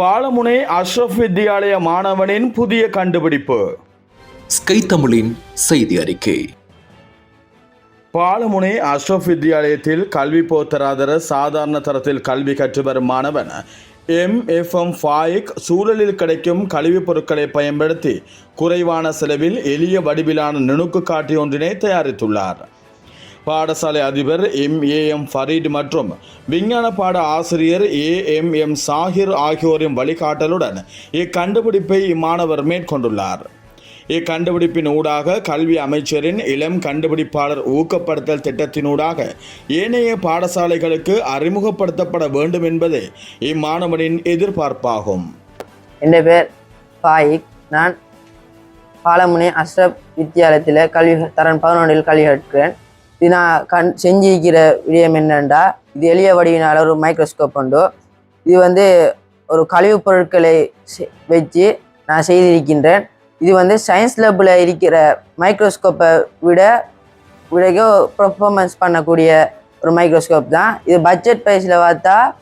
பாலமுனை அஷ்ரஃப் வித்யாலய மாணவனின் புதிய கண்டுபிடிப்பு. ஸ்கை தமிழின் செய்தி அறிக்கை. பாலமுனை அஷ்ரஃப் வித்யாலயத்தில் கல்வி போத்தராதர சாதாரண தரத்தில் கல்வி கற்று வரும் மாணவன் எம் எஃப் எம் ஃபாயிக் சூழலில் கிடைக்கும் கழிவுப் பொருட்களை பயன்படுத்தி குறைவான செலவில் எளிய வடிவிலான நுணுக்கு காட்டி ஒன்றினை தயாரித்துள்ளார். பாடசாலை அதிபர் எம். ஏ. எம். ஃபரீட் மற்றும் விஞ்ஞான பாட ஆசிரியர் ஏ. எம். எம். சாஹிர் ஆகியோரின் வழிகாட்டலுடன் இக்கண்டுபிடிப்பை இம்மாணவர் மேற்கொண்டுள்ளார். இக்கண்டுபிடிப்பின் ஊடாக கல்வி அமைச்சரின் இளம் கண்டுபிடிப்பாளர் ஊக்கப்படுத்தல் திட்டத்தினூடாக ஏனைய பாடசாலைகளுக்கு அறிமுகப்படுத்தப்பட வேண்டும் என்பதே இம்மாணவனின் எதிர்பார்ப்பாகும். என் பேர் ஃபாயிக் நான் பாலமுனை அஸ்ரப் வித்தியாலயத்தில் கல்வி தரன் பதினொன்றில் கல்வி கற்கிறேன். இது நான் கண் செஞ்சிருக்கிற விடயம் என்னென்றா இது எளிய வடிவினால் ஒரு மைக்ரோஸ்கோப் உண்டு. இது வந்து ஒரு கழிவுப் பொருட்களை செ- வச்சு நான் செய்திருக்கின்றேன். இது வந்து சயின்ஸ் லேபில் இருக்கிற மைக்ரோஸ்கோப்பை விட விடக்கோ பர்ஃபார்மன்ஸ் பண்ணக்கூடிய ஒரு மைக்ரோஸ்கோப் தான். இது பட்ஜெட் ப்ரைஸில் பார்த்தா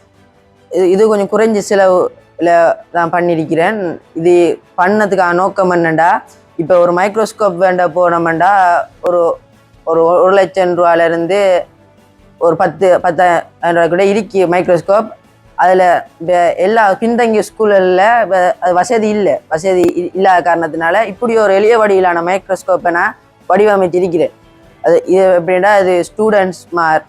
இது இது கொஞ்சம் குறைஞ்ச செலவில் நான் பண்ணியிருக்கிறேன் இது பண்ணதுக்கான நோக்கம் என்னண்டா? இப்போ ஒரு மைக்ரோஸ்கோப் வேண்ட போனோம்டா ஒரு ஒரு ஒரு லட்சம் ரூபாயிலேருந்து ஒரு பத்து பத்தாயிரம் ரூபாய் கூட இருக்கு மைக்ரோஸ்கோப். அதில் எல்லா பின்தங்கிய ஸ்கூல்களில் அது வசதி இல்லை. வசதி இ- இல்லாத காரணத்தினால இப்படி ஒரு எளிய வடிவிலான மைக்ரோஸ்கோப்பை நான் வடிவமைச்சிருக்கிறேன் அது இது எப்படின்னா அது ஸ்டூடெண்ட்ஸ் மார்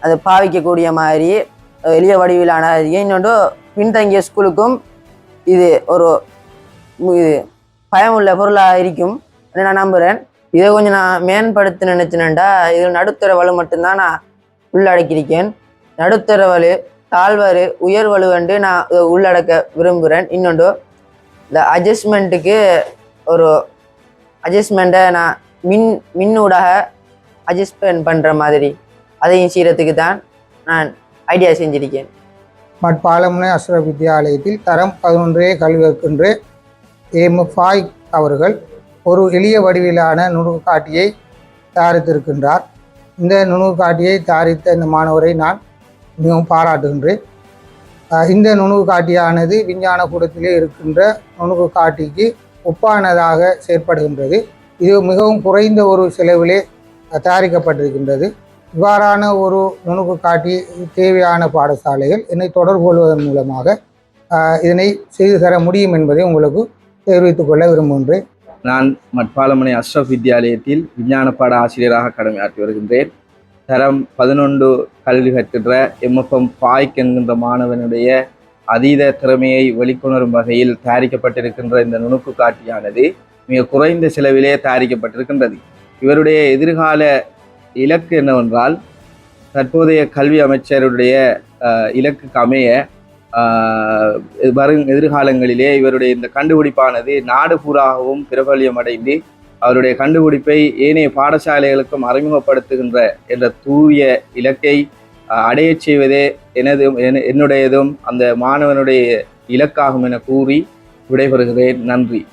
அது பாவிக்கக்கூடிய மாதிரி எளிய வடிவிலான இன்னொன்று பின்தங்கிய ஸ்கூலுக்கும் இது ஒரு இது பயமுள்ள பொருளாக இருக்கும். நான் நம்புகிறேன் இதை கொஞ்சம் நான் மேம்படுத்த நினைச்சினேன்டா. இது நடுத்தர வலு மட்டும்தான் நான் உள்ளடக்கியிருக்கேன். நடுத்தர வலு தாழ்வரு உயர் வந்து நான் இதை உள்ளடக்க விரும்புகிறேன். இன்னொன்று இந்த அட்ஜஸ்ட்மெண்ட்டுக்கு ஒரு அட்ஜஸ்ட்மெண்ட்டை நான் மின் மின்னூடாக அட்ஜஸ்ட்மெண்ட் பண்ணுற மாதிரி. அதையும் செய்கிறதுக்கு தான் நான் ஐடியா செஞ்சிருக்கேன். மட்பாலமுனை அசுர வித்யாலயத்தில் தரம் பதினொன்றே கல்வி கற்கின்ற எம் ஃபாய் அவர்கள் ஒரு எளிய வடிவிலான நுணுக்காட்டியை தயாரித்திருக்கின்றார். இந்த நுணுக்காட்டியை தயாரித்த இந்த மாணவரை நான் மிகவும் பாராட்டுகின்றேன். இந்த நுணுக்காட்டியானது விஞ்ஞான கூடத்திலே இருக்கின்ற நுணுக்காட்டிக்கு ஒப்பானதாக செயற்படுகின்றது. இது மிகவும் குறைந்த ஒரு செலவிலே தயாரிக்கப்பட்டிருக்கின்றது. இவ்வாறான ஒரு நுணுக்கு காட்டி தேவையான பாடசாலைகள் என்னை தொடர்பு கொள்வதன் மூலமாக இதனை செய்து தர முடியும் என்பதை உங்களுக்கு தெரிவித்துக் கொள்ள விரும்புகின்றேன். நான் மட்பாலமனை அஷ்ரஃப் வித்யாலயத்தில் விஞ்ஞான பாட ஆசிரியராக கடமையாற்றி வருகின்றேன். தரம் பதினொன்று கல்வி கற்கின்ற எம்எஃப்எம் பாய்க் என்கின்ற மாணவனுடைய அதீத திறமையை வெளிக்கொணரும் வகையில் தயாரிக்கப்பட்டிருக்கின்ற இந்த நுணுக்கு காட்டியானது மிக குறைந்த செலவிலே தயாரிக்கப்பட்டிருக்கின்றது. இவருடைய எதிர்கால இலக்கு என்னவென்றால் தற்போதைய கல்வி அமைச்சருடைய இலக்குக்கு அமைய வரும் எதிர்காலங்களிலே இவருடைய இந்த கண்டுபிடிப்பானது நாடு பூராகவும் பிரபல்யம் அடைந்து அவருடைய கண்டுபிடிப்பை ஏனைய பாடசாலைகளுக்கும் அறிமுகப்படுத்துகின்ற என்ற தூய இலக்கை அடைய அடையச் செய்வதே எனது என்னுடையதும் அந்த மாணவனுடைய இலக்காகும் என கூறி விடைபெறுகிறேன். நன்றி.